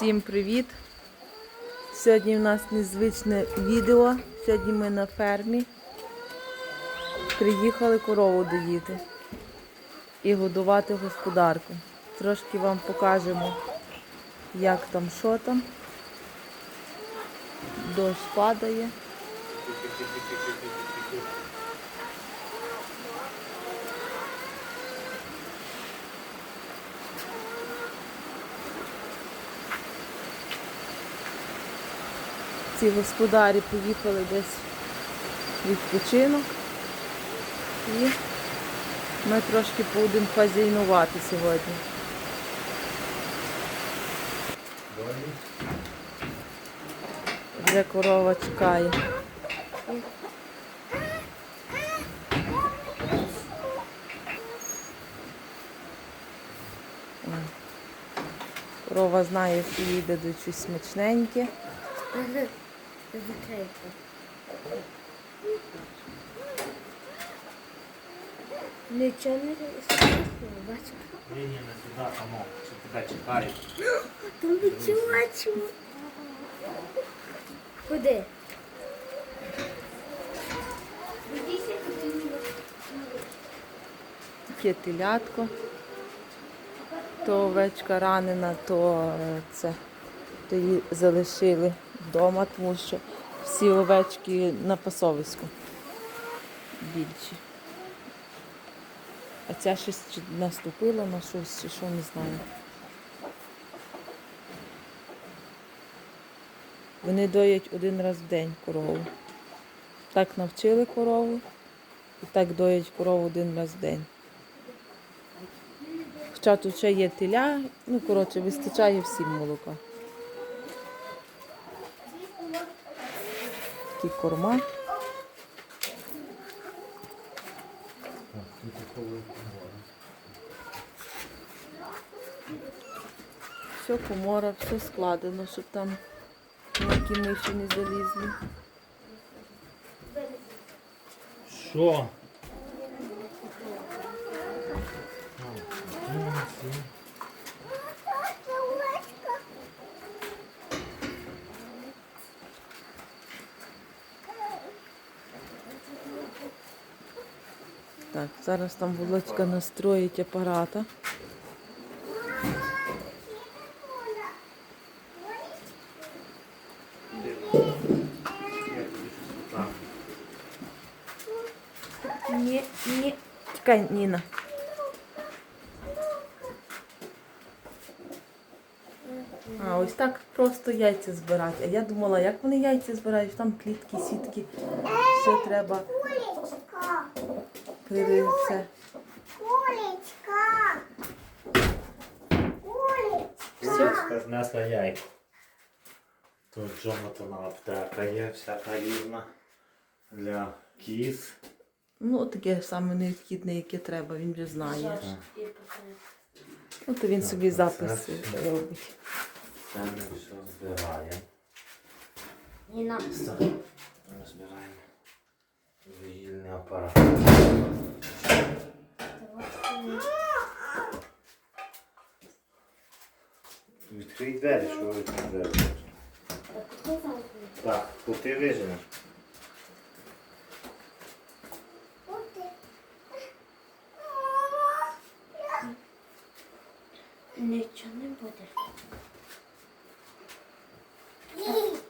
Всім привіт! Сьогодні в нас незвичне відео. Сьогодні ми на фермі. Приїхали корову доїти і годувати господарку. Трошки вам покажемо, як там, що там. Дощ падає. Ці господарі поїхали десь відпочинок. І ми трошки будемо хазяйнувати сьогодні. Вже корова чекає. Корова знає, що їй дадуть щось смачненьке. Закрийте. Нічого не страшно, бачите. Ні, ні, не сюди, там, що тебе чекають. Там бачу. Куди? Таке телятко. То овечка ранена, то е, це то її залишили вдома, тому що всі овечки на пасовиську більші. А ця щось чи наступила на щось, чи що не знаю. Вони доять один раз в день корову. Так навчили корову і так доять корову один раз в день. Хоча тут ще є теля, ну коротше, вистачає всім молока. Такі корма. Все комора, все складено, щоб там ніякі миші не залізли. Що? Так, зараз там Володька настроїть апарата. Ні, ні. Чекай, Ніна. А, ось так просто яйця збирати. А я думала, як вони яйця збирають, там клітки, сітки. Все треба. Перце. Кулечка. Кулечка. Все? Знесла яйко. Тут Джонатана аптека є, всяка різна. Для кіз. Ну, таке саме необхідне, яке треба, він вже знає. Ну, то він собі записи робить. Це ми все збираємо. Ніна. Вугільний апарат. Відкрий двері, що ви відкрий двері. Так, тут ти виженеш. Нічого не буде.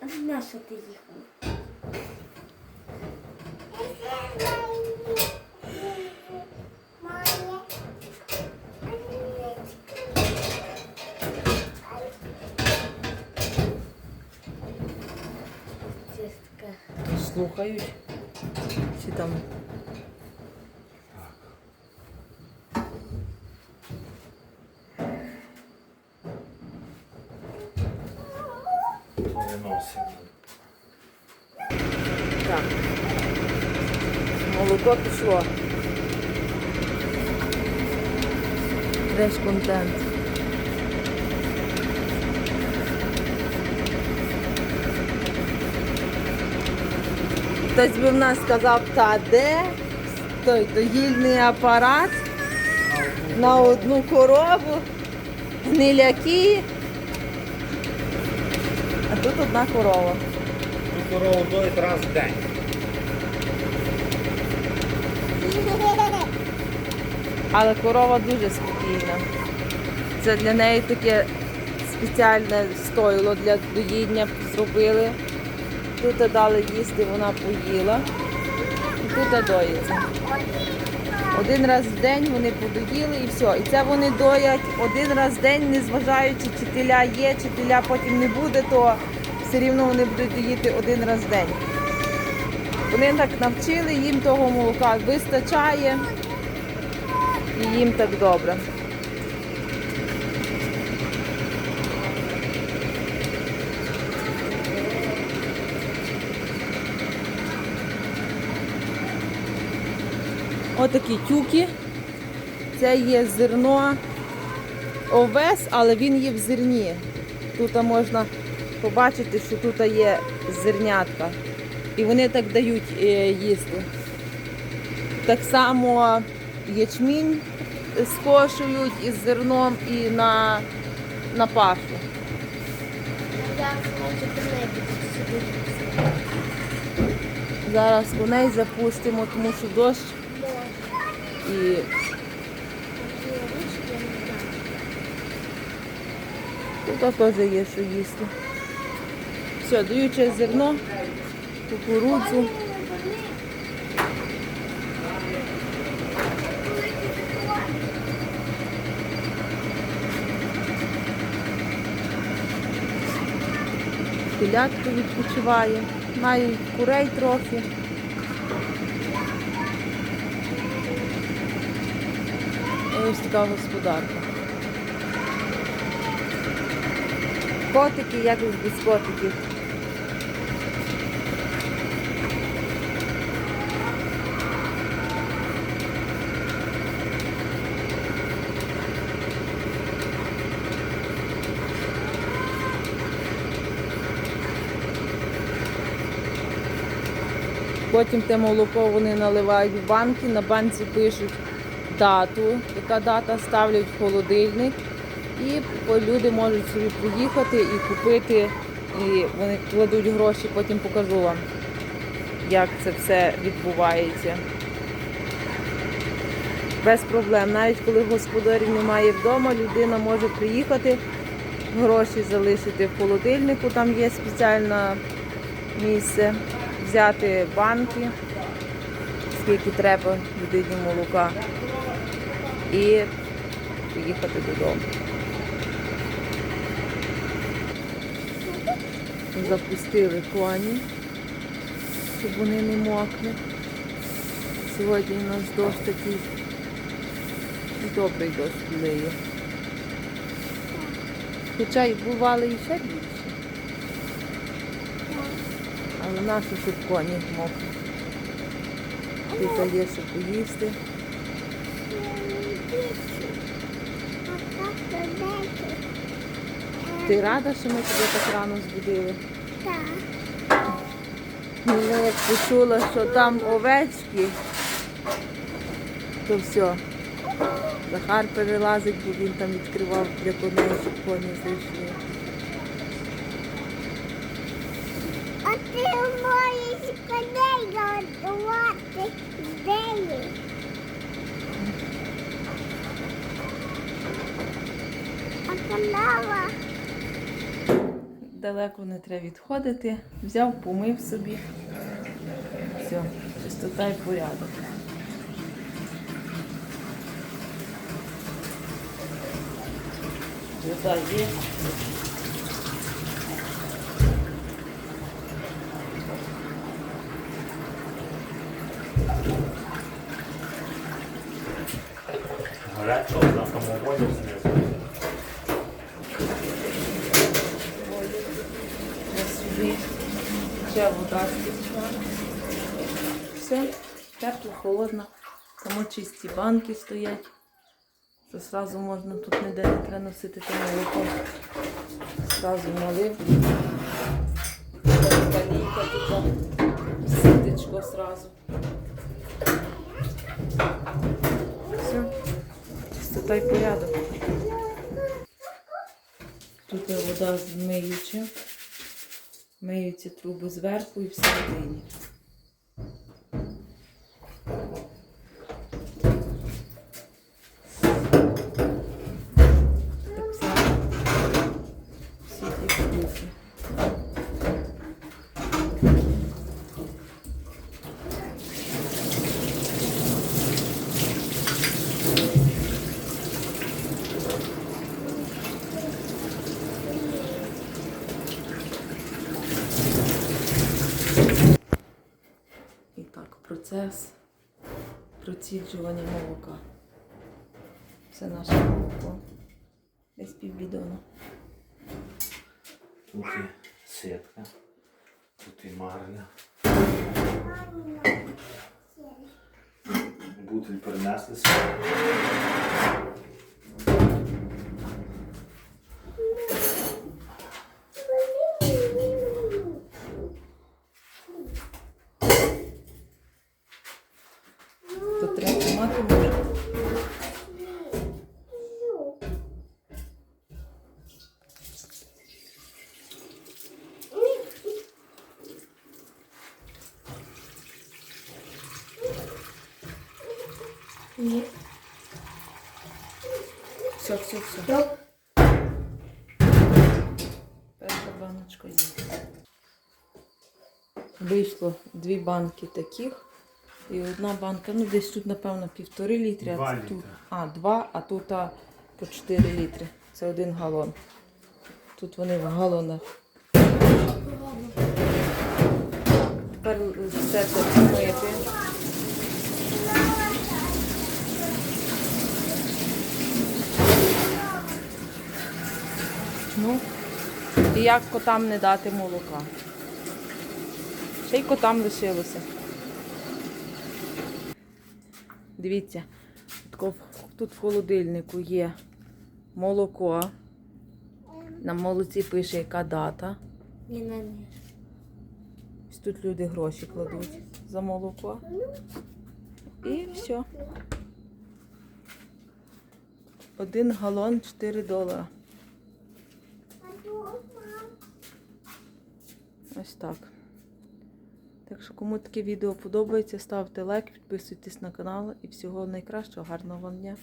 А на що ти їхав? Слухають. Чи там Виносимо. так. Молоко пішло. Весь контент. Хтось би в нас сказав, та де той доїльний апарат на одну корову, гниляки. тут одна корова. Тут корову доїть раз в день. Але корова дуже спокійна. Це для неї таке спеціальне стойло для доїдня зробили. Тут дали їсти, вона поїла. І тут доїться. Один раз в день вони подоїли і все. І це вони доять один раз в день, незважаючи, чи теля є, чи теля потім не буде, то все рівно вони будуть доїти один раз в день. Вони так навчили, їм того молока вистачає і їм так добре. Отакі тюки. Це є зерно овес, але він є в зерні. Тут можна побачити, що тут є зернятка. І вони так дають е, їсти. Так само ячмінь скошують із зерном і на, на пашу. Зараз коней запустимо, тому що дощ і тут теж є що їсти. Все, даючи зерно, кукурудзу. Телятко відпочиває, мають курей трохи. І така господарка. Котики, як без котиків. Потім те молоко вони наливають в банки, на банці пишуть дату, яка дата ставлять в холодильник, і люди можуть собі приїхати і купити, і вони кладуть гроші, потім покажу вам, як це все відбувається. Без проблем. Навіть коли господарів немає вдома, людина може приїхати, гроші залишити в холодильнику, там є спеціальне місце, взяти банки, скільки треба людині молока, і поїхати додому. Запустили коні, щоб вони не мокли. Сьогодні у нас дощ такий добрий дощ лиє. Хоча й бували і ще більше. Але наші щоб коні мокли. Є що поїсти. Ти рада, що ми тебе так рано збудили? Так. Ну, як почула, що там овечки, то все. Захар перелазить, бо він там відкривав для коней, щоб коні зайшли. А ти можеш коней годувати деї. А канава. Далеко не треба відходити. Взяв, помив собі. Все, чистота і порядок. Вода є. Гарячого на самоволі. Сюди ще вода стічна. Все, тепло, холодно. Тому чисті банки стоять. Що зразу можна, тут ніде не треба носити те молоко. Зразу налив. Калійка тут ситечко зразу. Все, чистота й порядок. Тут є вода з миючим. Миються труби зверху і всередині. Так само всі ті кухні. І так, процес проціджування молока. Це наше молоко. Десь півбідона. Тут і сітка, тут і марля. Бутиль перенесли собі. То тримати. Ні. Все, все, все. Перша баночка є. Вийшло дві банки таких. І одна банка, ну десь тут, напевно, півтори літри, а тут. А, два, а тут а, по 4 літри. Це один галон. Тут вони в галонах. Тепер все це помити. Ну, і як котам не дати молока? Ще й котам лишилося. Дивіться, тут в холодильнику є молоко. На молоці пише, яка дата. Ось тут люди гроші кладуть за молоко. І все. Один галон 4 долара. Ось так. Так що, кому таке відео подобається, ставте лайк, підписуйтесь на канал і всього найкращого, гарного вам дня.